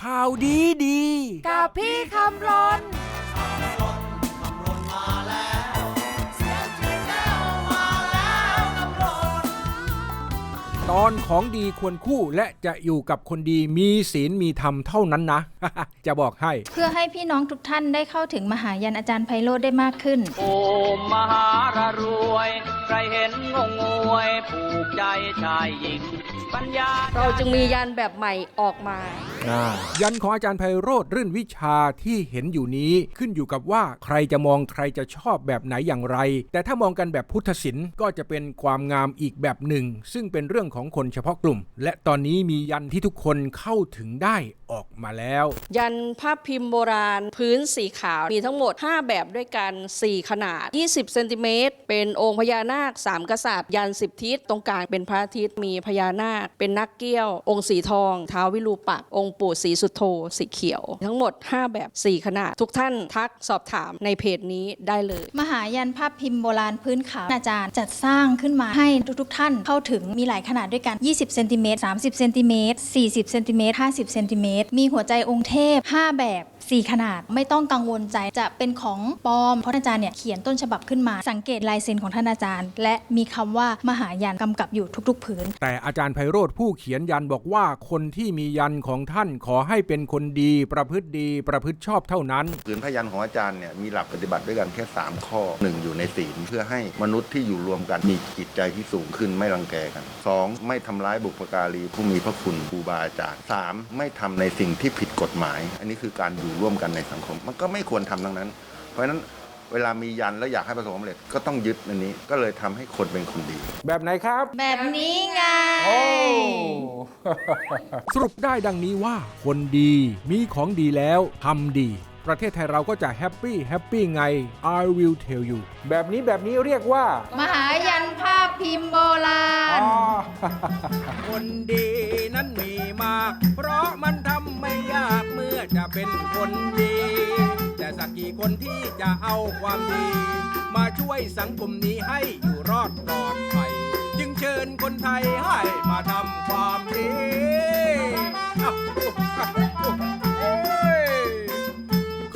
ข่าวดีดี กับพี่คำรน ตอนของดีควรคู่และจะอยู่กับคนดีมีศีลมีธรรมเท่านั้นนะ จะบอกให้ เพื่อให้พี่น้องทุกท่านได้เข้าถึงมหายันอาจารย์ไพโรธได้มากขึ้น โอมมหารรวย ใครเห็นงงงวยผูกใจชายหญิงปัญญาเราจึงมียันแบบใหม่ออกมายันของอาจารย์ไพโรธรื่นวิชาที่เห็นอยู่นี้ขึ้นอยู่กับว่าใครจะมองใครจะชอบแบบไหนอย่างไร แต่ถ้ามองกันแบบพุทธศิลป์ก็จะเป็นความงามอีกแบบหนึ่ง ซึ่งเป็นเรื่องของคนเฉพาะกลุ่ม และตอนนี้มียันที่ทุกคนเข้าถึงได้ออกมาแล้ว ยันภาพพิมพ์โบราณ พื้นสีขาวมีทั้งหมด 5 แบบด้วยกัน 4 ขนาด 20 เซนติเมตร เป็นองค์พญานาค 3 กษัตริย์ ยัน 10 ทิศ ตรงกลางเป็นพระอาทิตย์ มีพญานาค เป็นนักเกี้ยว องค์สีทอง ท้าววิรูปักษ์องค์ปู่สีสุโธ สีเขียว ทั้งหมด 5 แบบ 4 ขนาด ทุกท่านทักสอบถามในเพจนี้ได้เลย มหายันภาพพิมพ์โบราณพื้นขาวอาจารย์จัดสร้างขึ้นมาให้ทุกๆ ท่านเข้าถึงมีหลายขนาดด้วยกัน 20 เซนติเมตร 30 เซนติเมตร 40 เซนติเมตร 50 เซนติเมตร มีหัวใจองค์เทพ 5 แบบ 4 ขนาดไม่ต้องกังวลใจจะเป็นของปลอมเพราะอาจารย์เนี่ยเขียนต้นฉบับขึ้นมาสังเกตลายเซ็นของท่านอาจารย์ และมีคำว่ามหายันกำกับอยู่ทุกๆผืน แต่อาจารย์ไพโรธผู้เขียนยันบอกว่าคนที่มียันของท่านขอให้เป็นคนดีประพฤติดีประพฤติชอบเท่านั้นผืนพยันของอาจารย์เนี่ยมีหลักปฏิบัติด้วยกันแค่ 3 ข้อ 1 อยู่ในศีลเพื่อให้มนุษย์ที่อยู่รวมกันมีจิตใจที่สูงขึ้นไม่รังแกกัน 2. ไม่ทำร้ายบุพการีผู้มีพระคุณครูบาอาจารย์ 3. ไม่ทำในสิ่งที่ผิดกฎหมาย อันนี้คือการอยู่ร่วมกันในสังคม มันก็ไม่ควรทำทั้งนั้น เพราะฉะนั้นเวลามียันแล้วอยากให้ประสบความสำเร็จก็ต้องยึดอันนี้ก็เลยทำให้คนเป็นคนดี แบบไหนครับ แบบนี้ไง สรุปได้ดังนี้ว่า คนดีมีของดีแล้วทำดี ประเทศไทยเราก็จะแฮปปี้แฮปปี้ไง I will tell you แบบนี้แบบนี้เรียกว่า มหายันภาพพิมพ์โบราณคนดีนั้นมีมาก เพราะมัน คนที่จะเอาความดี มาช่วยสังคมนี้ให้อยู่รอดปลอดภัย จึงเชิญคนไทยให้มาทำความดีอ้าวโอ้ย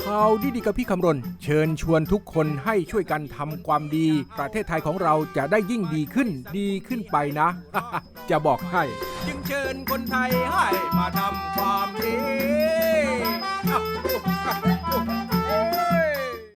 ข่าวดีๆกับพี่คำรณ เชิญชวนทุกคนให้ช่วยกันทำความดี ประเทศไทยของเราจะได้ยิ่งดีขึ้นดีขึ้นไปนะ จะบอกให้ จึงเชิญคนไทยให้มาทำความดีอ้าว